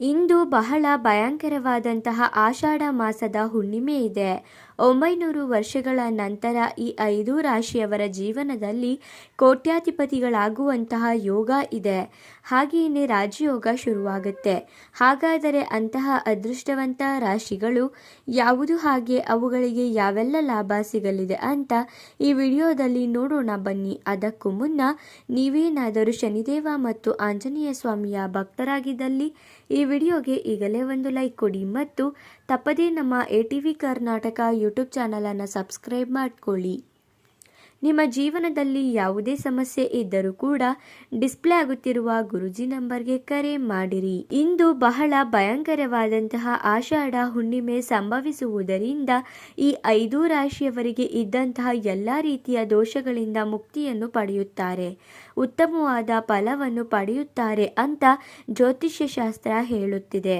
ಇಂದು ಬಹಳ ಭಯಂಕರವಾದಂತಹ ಆಷಾಢ ಮಾಸದ ಹುಣ್ಣಿಮೆ ಇದೆ. ಒಂಬೈನೂರು ವರ್ಷಗಳ ನಂತರ ಈ ಐದು ರಾಶಿಯವರ ಜೀವನದಲ್ಲಿ ಕೋಟ್ಯಾಧಿಪತಿಗಳಾಗುವಂತಹ ಯೋಗ ಇದೆ. ಹಾಗೆಯೇ ರಾಜಯೋಗ ಶುರುವಾಗುತ್ತೆ. ಹಾಗಾದರೆ ಅಂತಹ ಅದೃಷ್ಟವಂತ ರಾಶಿಗಳು ಯಾವುದು? ಹಾಗೆ ಅವುಗಳಿಗೆ ಯಾವೆಲ್ಲ ಲಾಭ ಸಿಗಲಿದೆ ಅಂತ ಈ ವಿಡಿಯೋದಲ್ಲಿ ನೋಡೋಣ ಬನ್ನಿ. ಅದಕ್ಕೂ ಮುನ್ನ ನೀವೇನಾದರೂ ಶನಿದೇವ ಮತ್ತು ಆಂಜನೇಯ ಸ್ವಾಮಿಯ ಭಕ್ತರಾಗಿದ್ದಲ್ಲಿ ಈ ವಿಡಿಯೋಗೆ ಈಗಲೇ ಒಂದು ಲೈಕ್ ಕೊಡಿ ಮತ್ತು ತಪ್ಪದೇ ನಮ್ಮ A T V Karnataka YouTube ಚಾನಲನ್ನು ಸಬ್ಸ್ಕ್ರೈಬ್ ಮಾಡಿಕೊಳ್ಳಿ. ನಿಮ್ಮ ಜೀವನದಲ್ಲಿ ಯಾವುದೇ ಸಮಸ್ಯೆ ಇದ್ದರೂ ಕೂಡ ಡಿಸ್ಪ್ಲೇ ಆಗುತ್ತಿರುವ ಗುರುಜಿ ನಂಬರ್ಗೆ ಕರೆ ಮಾಡಿರಿ. ಇಂದು ಬಹಳ ಭಯಂಕರವಾದಂತಹ ಆಷಾಢ ಹುಣ್ಣಿಮೆ ಸಂಭವಿಸುವುದರಿಂದ ಈ ಐದು ರಾಶಿಯವರಿಗೆ ಇದ್ದಂತಹ ಎಲ್ಲ ರೀತಿಯ ದೋಷಗಳಿಂದ ಮುಕ್ತಿಯನ್ನು ಪಡೆಯುತ್ತಾರೆ. ಉತ್ತಮವಾದ ಫಲವನ್ನು ಪಡೆಯುತ್ತಾರೆ ಅಂತ ಜ್ಯೋತಿಷ್ಯ ಶಾಸ್ತ್ರ ಹೇಳುತ್ತಿದೆ.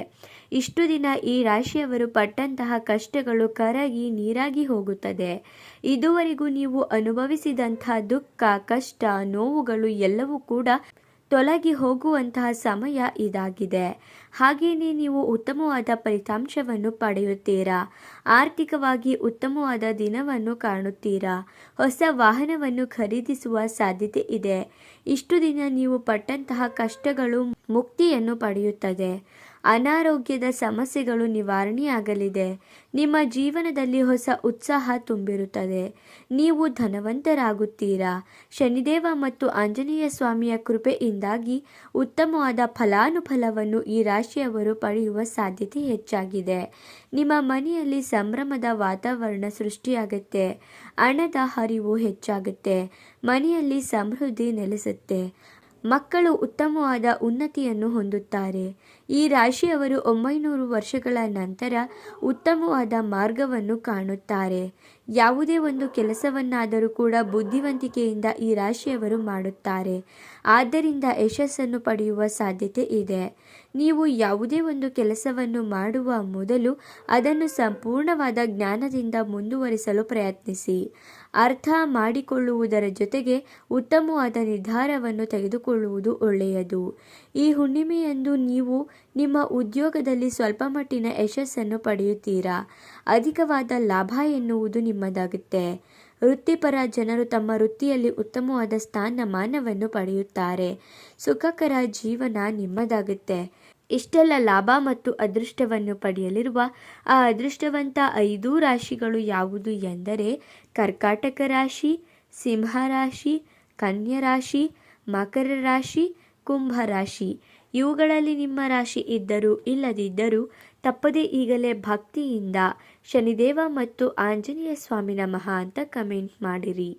ಇಷ್ಟು ದಿನ ಈ ರಾಶಿಯವರು ಪಟ್ಟಂತಹ ಕಷ್ಟಗಳು ಕರಗಿ ನೀರಾಗಿ ಹೋಗುತ್ತದೆ. ಇದುವರೆಗೂ ನೀವು ಅನುಭವಿಸಿದಂತಹ ದುಃಖ, ಕಷ್ಟ, ನೋವುಗಳು ಎಲ್ಲವೂ ಕೂಡ ತೊಲಗಿ ಹೋಗುವಂತಹ ಸಮಯ ಇದಾಗಿದೆ. ಹಾಗೆಯೇ ನೀವು ಉತ್ತಮವಾದ ಫಲಿತಾಂಶವನ್ನು ಪಡೆಯುತ್ತೀರಾ? ಆರ್ಥಿಕವಾಗಿ ಉತ್ತಮವಾದ ದಿನವನ್ನು ಕಾಣುತ್ತೀರಾ? ಹೊಸ ವಾಹನವನ್ನು ಖರೀದಿಸುವ ಸಾಧ್ಯತೆ ಇದೆ. ಇಷ್ಟು ದಿನ ನೀವು ಪಟ್ಟಂತಹ ಕಷ್ಟಗಳು ಮುಕ್ತಿಯನ್ನು ಪಡೆಯುತ್ತದೆ. ಅನಾರೋಗ್ಯದ ಸಮಸ್ಯೆಗಳು ನಿವಾರಣೆಯಾಗಲಿದೆ. ನಿಮ್ಮ ಜೀವನದಲ್ಲಿ ಹೊಸ ಉತ್ಸಾಹ ತುಂಬಿರುತ್ತದೆ. ನೀವು ಧನವಂತರಾಗುತ್ತೀರಾ? ಶನಿದೇವ ಮತ್ತು ಆಂಜನೇಯ ಸ್ವಾಮಿಯ ಕೃಪೆಯಿಂದಾಗಿ ಉತ್ತಮವಾದ ಫಲಾನುಫಲವನ್ನು ಈ ರಾಶಿಯವರು ಪಡೆಯುವ ಸಾಧ್ಯತೆ ಹೆಚ್ಚಾಗಿದೆ. ನಿಮ್ಮ ಮನೆಯಲ್ಲಿ ಸಂಭ್ರಮದ ವಾತಾವರಣ ಸೃಷ್ಟಿಯಾಗುತ್ತೆ. ಹಣದ ಹರಿವು ಹೆಚ್ಚಾಗುತ್ತೆ. ಮನೆಯಲ್ಲಿ ಸಮೃದ್ಧಿ ನೆಲೆಸುತ್ತೆ. ಮಕ್ಕಳು ಉತ್ತಮವಾದ ಉನ್ನತಿಯನ್ನು ಹೊಂದುತ್ತಾರೆ. ಈ ರಾಶಿಯವರು ಒಂಬೈನೂರು ವರ್ಷಗಳ ನಂತರ ಉತ್ತಮವಾದ ಮಾರ್ಗವನ್ನು ಕಾಣುತ್ತಾರೆ. ಯಾವುದೇ ಒಂದು ಕೆಲಸವನ್ನಾದರೂ ಕೂಡ ಬುದ್ಧಿವಂತಿಕೆಯಿಂದ ಈ ರಾಶಿಯವರು ಮಾಡುತ್ತಾರೆ. ಆದ್ದರಿಂದ ಯಶಸ್ಸನ್ನು ಪಡೆಯುವ ಸಾಧ್ಯತೆ ಇದೆ. ನೀವು ಯಾವುದೇ ಒಂದು ಕೆಲಸವನ್ನು ಮಾಡುವ ಮೊದಲು ಅದನ್ನು ಸಂಪೂರ್ಣವಾದ ಜ್ಞಾನದಿಂದ ಮುಂದುವರಿಸಲು ಪ್ರಯತ್ನಿಸಿ. ಅರ್ಥ ಮಾಡಿಕೊಳ್ಳುವುದರ ಜೊತೆಗೆ ಉತ್ತಮವಾದ ನಿರ್ಧಾರವನ್ನು ತೆಗೆದುಕೊಳ್ಳುವುದು ಒಳ್ಳೆಯದು. ಈ ಹುಣ್ಣಿಮೆಯಂದು ನೀವು ನಿಮ್ಮ ಉದ್ಯೋಗದಲ್ಲಿ ಸ್ವಲ್ಪ ಮಟ್ಟಿನ ಯಶಸ್ಸನ್ನು ಪಡೆಯುತ್ತೀರಾ? ಅಧಿಕವಾದ ಲಾಭ ಎನ್ನುವುದು ನಿಮ್ಮದಾಗುತ್ತೆ. ವೃತ್ತಿಪರ ಜನರು ತಮ್ಮ ವೃತ್ತಿಯಲ್ಲಿ ಉತ್ತಮವಾದ ಸ್ಥಾನಮಾನವನ್ನು ಪಡೆಯುತ್ತಾರೆ. ಸುಖಕರ ಜೀವನ ನಿಮ್ಮದಾಗುತ್ತೆ. ಇಷ್ಟೆಲ್ಲ ಲಾಭ ಮತ್ತು ಅದೃಷ್ಟವನ್ನು ಪಡೆಯಲಿರುವ ಆ ಅದೃಷ್ಟವಂತ ಐದು ರಾಶಿಗಳು ಯಾವುದು ಎಂದರೆ ಕರ್ಕಾಟಕ ರಾಶಿ, ಸಿಂಹ ರಾಶಿ, ಕನ್ಯಾ ರಾಶಿ, ಮಕರ ರಾಶಿ, ಕುಂಭ ರಾಶಿ. ಇವುಗಳಲ್ಲಿ ನಿಮ್ಮ ರಾಶಿ ಇದ್ದರೂ ಇಲ್ಲದಿದ್ದರೂ ತಪ್ಪದೇ ಈಗಲೇ ಭಕ್ತಿಯಿಂದ ಶನಿದೇವ ಮತ್ತು ಆಂಜನೇಯ ಸ್ವಾಮಿ ನಮಃ ಅಂತ ಕಮೆಂಟ್ ಮಾಡಿರಿ.